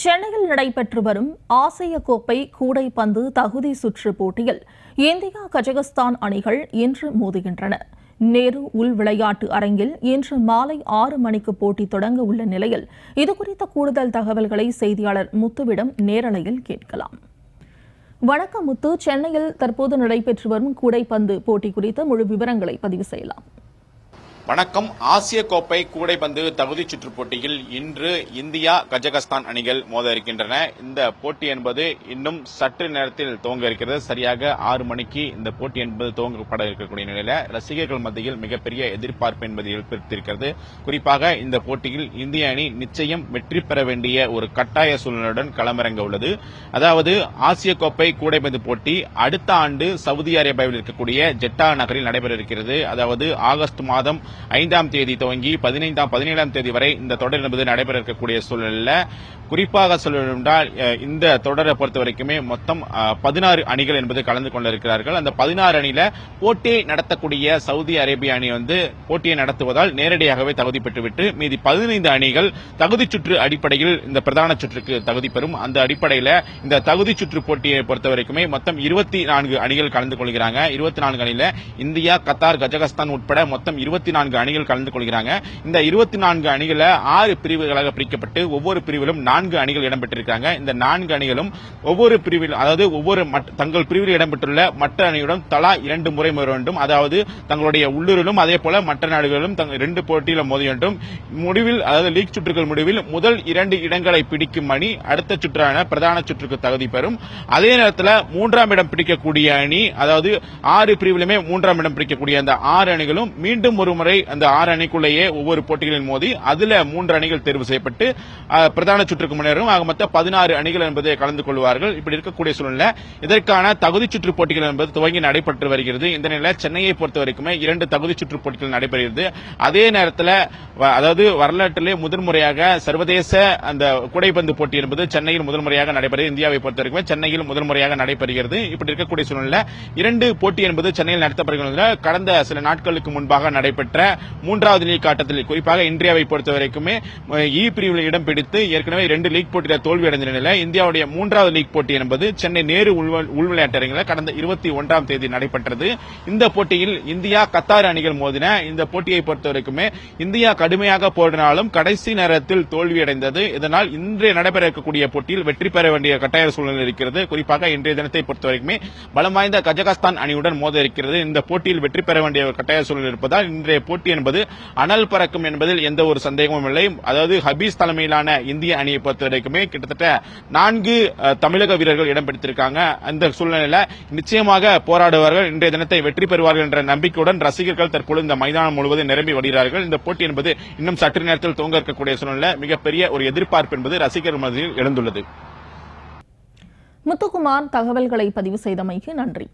சென்னையில் நடைபெற்று வரும் ஆசிய கோப்பை கூடைப்பந்து தகுதி சுற்று போட்டியில் இந்தியா கஜகஸ்தான் அணிகள் இன்று மோதுகின்றன. நேரு உள் விளையாட்டு அரங்கில் இன்று மாலை ஆறு மணிக்கு போட்டி தொடங்க உள்ள நிலையில் இதுகுறித்த கூடுதல் தகவல்களை செய்தியாளர் முத்துவிடம் நேரலையில் கேட்கலாம். வணக்கம் முத்து. சென்னையில் தற்போது நடைபெற்று வரும் கூடைப்பந்து போட்டி குறித்த முழு விவரங்களை பதிவு செய்யலாம். வணக்கம். ஆசிய கோப்பை கூடைப்பந்து தகுதி சுற்று போட்டியில் இன்று இந்தியா கஜகஸ்தான் அணிகள் மோத இருக்கின்றன. இந்த போட்டி என்பது இன்னும் சற்று நேரத்தில் துவங்க இருக்கிறது. சரியாக ஆறு மணிக்கு இந்த போட்டி என்பது துவங்கப்பட இருக்கக்கூடிய நிலையில ரசிகர்கள் மத்தியில் மிகப்பெரிய எதிர்பார்ப்பு என்பது ஏற்படுத்தியிருக்கிறது குறிப்பாக இந்த போட்டியில் இந்திய அணி நிச்சயம் வெற்றி பெற வேண்டிய ஒரு கட்டாய சூழ்நிலையுடன் களமிறங்க உள்ளது. அதாவது ஆசிய கோப்பை கூடைப்பந்து போட்டி அடுத்த ஆண்டு சவுதி அரேபியாவில் இருக்கக்கூடிய ஜெட்டா நகரில் நடைபெற இருக்கிறது. அதாவது ஆகஸ்ட் மாதம் ஐந்தாம் தேதி துவங்கி பதினைந்தாம் பதினேழாம் தேதி வரை இந்த தொடர் என்பது நடைபெற இருக்கக்கூடிய சூழலில். குறிப்பாக சொல்லணும்னால் இந்த தொடரை பொறுத்த வரைக்குமே மொத்தம் பதினாறு அணிகள் என்பது கலந்து கொண்டிருக்கிறார்கள். அந்த பதினாறு அணியில போட்டியை நடத்தக்கூடிய சவுதி அரேபிய அணி வந்து போட்டியை நடத்துவதால் நேரடியாகவே தகுதி பெற்றுவிட்டு மீதி பதினைந்து அணிகள் தகுதி சுற்று அடிப்படையில் இந்த பிரதான சுற்றுக்கு தகுதி பெறும். அந்த அடிப்படையில் இந்த தகுதி சுற்று போட்டியை பொறுத்த வரைக்குமே மொத்தம் இருபத்தி நான்கு அணிகள் கலந்து கொள்கிறாங்க. இருபத்தி நான்கு அணியில இந்தியா கத்தார் கஜகஸ்தான் உட்பட மொத்தம் இருபத்தி நான்கு அணிகள் கலந்து கொள்கிறாங்க. இந்த இருபத்தி நான்கு அணிகள ஆறு பிரிவுகளாக பிரிக்கப்பட்டு ஒவ்வொரு பிரிவிலும் நான்கு அணிகள் இடம்பெற்றிருக்காங்க. இந்த நான்கு அணிகளும் ஒவ்வொரு பிரிவில் அதாவது ஒவ்வொரு தங்கள் பிரிவில் இடம்பெற்றுள்ள மற்ற அணியுடன் தலா இரண்டு முறை மோத வேண்டும். அதாவது தங்களுடைய உள்ளூரிலும் அதே போல மற்ற நாடுகளிலும் இரண்டு போட்டியிலும் மோத வேண்டும். முடிவில் அதாவது லீக் சுற்றுகள் முடிவில் முதல் இரண்டு இடங்களை பிடிக்கும் அணி அடுத்த சுற்றான பிரதான சுற்றுக்கு தகுதி பெறும். அதே நேரத்தில் மூன்றாம் இடம் பிடிக்கக்கூடிய அணி அதாவது ஆறு பிரிவிலுமே மூன்றாம் இடம் பிடிக்கக்கூடிய அந்த ஆறு அணிகளும் மீண்டும் ஒரு முறை அந்த ஆறு அணிக்குள்ளேயே ஒவ்வொரு போட்டிகளில் மோதி அதுல மூன்று அணிகள் தேர்வு செய்யப்பட்டு பிரதான சுற்றுக்கு முன்னேறும் ஆக மொத்தம் பதினாறு அணிகள் என்பதை கலந்து கொள்வார்கள். இப்படி இருக்கக்கூடிய சூழ்நிலை. இதற்கான தகுதி சுற்று போட்டிகள் என்பது துவங்கி நடைபெற்று வருகிறது. இந்த நிலையில் சென்னையை பொறுத்த வரைக்குமே இரண்டு தகுதி சுற்று போட்டிகள் நடைபெறுகிறது. அதே நேரத்தில் வ- அதாவது வரலாற்றிலே முதன்முறையாக சர்வதேச அந்த கூடைப்பந்து போட்டி என்பது சென்னையில் முதன்முறையாக நடைபெறுகிறது. இந்தியாவை பொறுத்த வரைக்கும் சென்னையில் முதன்முறையாக நடைபெறுகிறது. இப்படி இருக்கக்கூடிய சூழ்நிலை இரண்டு போட்டி என்பது சென்னையில் நடத்தப்படுகிறது. கடந்த சில நாட்களுக்கு முன்பாக நடைபெற்ற மூன்றாவது லீக் ஆட்டத்தில் குறிப்பாக இந்தியாவை பொறுத்த வரைக்குமே இ பிரிவில் இடம் பிடித்து ஏற்கனவே இரண்டு லீக் போட்டியில் தோல்வி அடைந்த நிலையில் இந்தியாவுடைய மூன்றாவது லீக் போட்டி என்பது சென்னை நேரு உள்வ- உள்விளையாட்டரங்கில் கடந்த இருபத்தி ஒன்றாம் தேதி நடைபெற்றது. இந்த போட்டியில் இந்தியா கத்தார் அணிகள் மோதின இந்த போட்டியை பொறுத்த வரைக்குமே இந்தியா கடுமையாக போடினாலும் கடைசி நேரத்தில் தோல்வியடைந்தது இதனால் இன்றைய நடைபெற இருக்கக்கூடிய போட்டியில் வெற்றி பெற வேண்டிய கட்டாய சூழ்நிலை இருக்கிறது. குறிப்பாக இன்றைய தினத்தை பொறுத்த வரைக்குமே பலம் வாய்ந்த கஜகஸ்தான் அணியுடன் மோத இருக்கிறது. இந்த போட்டியில் வெற்றி பெற வேண்டிய கட்டாய சூழ்நிலை இருப்பதால் இன்றைய போட்டி என்பது அனல் பறக்கும் என்பதில் எந்த ஒரு சந்தேகமும் இல்லை. அதாவது ஹபீஸ் தலைமையிலான இந்திய அணியை பொறுத்த வரைக்குமே கிட்டத்தட்ட நான்கு அஹ், தமிழக வீரர்கள் இடம் பிடித்திருக்காங்க. அந்த சூழ்நிலையில நிச்சயமாக போராடுவார்கள். இன்றைய தினத்தை வெற்றி பெறுவார்கள் என்ற நம்பிக்கையுடன் ரசிகர்கள் தற்பொழுது இந்த மைதானம் முழுவதும் நிரம்பி வருகிறார்கள். இந்த போட்டி என்பது இன்னும் சற்று நேரத்தில் துவங்க இருக்கக்கூடிய சூழ்நிலை மிகப்பெரிய ஒரு எதிர்பார்ப்பு என்பது ரசிகர் மத்தியில் எழுந்துள்ளது. முத்துக்குமார் தகவல்களை பதிவு செய்தமைக்கு நன்றி.